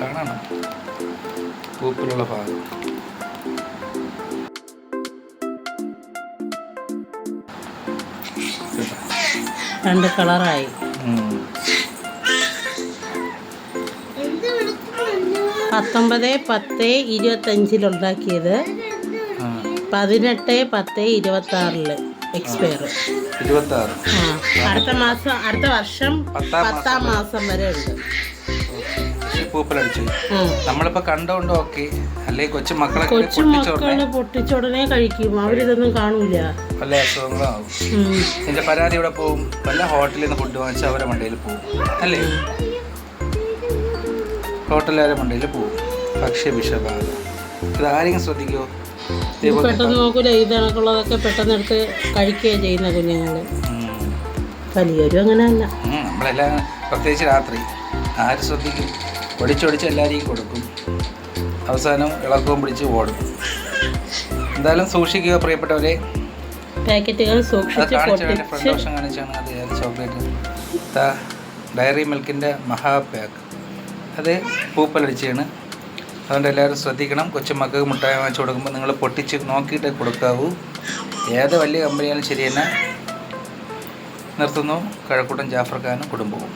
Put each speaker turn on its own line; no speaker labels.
കാണണം പൂപ്പിലുള്ള ഭാഗം.
രണ്ട് കളറായി. പത്തൊമ്പത് പത്ത് ഇരുപത്തഞ്ചിലുണ്ടാക്കിയത്
ഉണ്ടാക്കിയത്
പതിനെട്ട് പത്ത് ഇരുപത്തി ആറിൽ എക്സ്പയർ അടുത്ത മാസം അടുത്ത വർഷം
പത്താം
മാസം വരെ ഉണ്ട്.
പൂപ്പലടിച്ചു. നമ്മളിപ്പോ കണ്ടോണ്ട് ഓക്കെ അല്ലെങ്കിൽ കൊച്ചു മക്കളെ
കൊച്ചു മക്കൾ പൊട്ടിച്ചുടനെ കഴിക്കും. അവരിതൊന്നും കാണൂല.
പല അസുഖങ്ങളും ആവും എന്റെ പരാതി ഇവിടെ പോവും? പല ഹോട്ടലിൽ നിന്ന് ഫുഡ് വാങ്ങിച്ച് അവരെ മണ്ടയിൽ പോവും. അല്ലേ? ഹോട്ടലുകാരെ മണ്ടയിൽ പോവും. ഭക്ഷ്യ വിഷബാധ. ഇത് ആരെങ്കിലും ശ്രദ്ധിക്കുമോ
പെട്ടെന്ന് നോക്കൂല. ഇത് കണക്കുള്ളതൊക്കെ പെട്ടെന്ന് എടുത്ത് കഴിക്കുകയാണ് ചെയ്യുന്ന കുഞ്ഞുങ്ങൾ വലിയൊരു അങ്ങനെ
അല്ല നമ്മളെല്ലാം പ്രത്യേകിച്ച് രാത്രി. ആര് ശ്രദ്ധിക്കും? ഒടിച്ചൊടിച്ച് എല്ലാവരെയും കൊടുക്കും. അവസാനം ഇളക്കവും പിടിച്ച് ഓടും. എന്തായാലും സൂക്ഷിക്കുക പ്രിയപ്പെട്ടവരെ.
പാക്കറ്റുകൾ സൂക്ഷിച്ച്
കാണിച്ചാണ് ഫ്രണ്ട്
പൊട്ടിച്ച്
വശം കാണിച്ചാണ് അത് ഏത് ചോക്ലേറ്റ്? ഡയറി മിൽക്കിന്റെ മഹാ പാക്ക്. അത് പൂപ്പലടിച്ചാണ്. അതുകൊണ്ട് എല്ലാവരും ശ്രദ്ധിക്കണം. കൊച്ചുമക്കൾക്ക് മുട്ടായി വാങ്ങിച്ചു കൊടുക്കുമ്പോൾ നിങ്ങൾ പൊട്ടിച്ച് നോക്കിയിട്ട് കൊടുക്കാവൂ. ഏത് വലിയ കമ്പനിയാലും ശരി തന്നെ നിർത്തുന്നു. കഴക്കൂട്ടം ജാഫർ ഖാനും കുടുംബവും.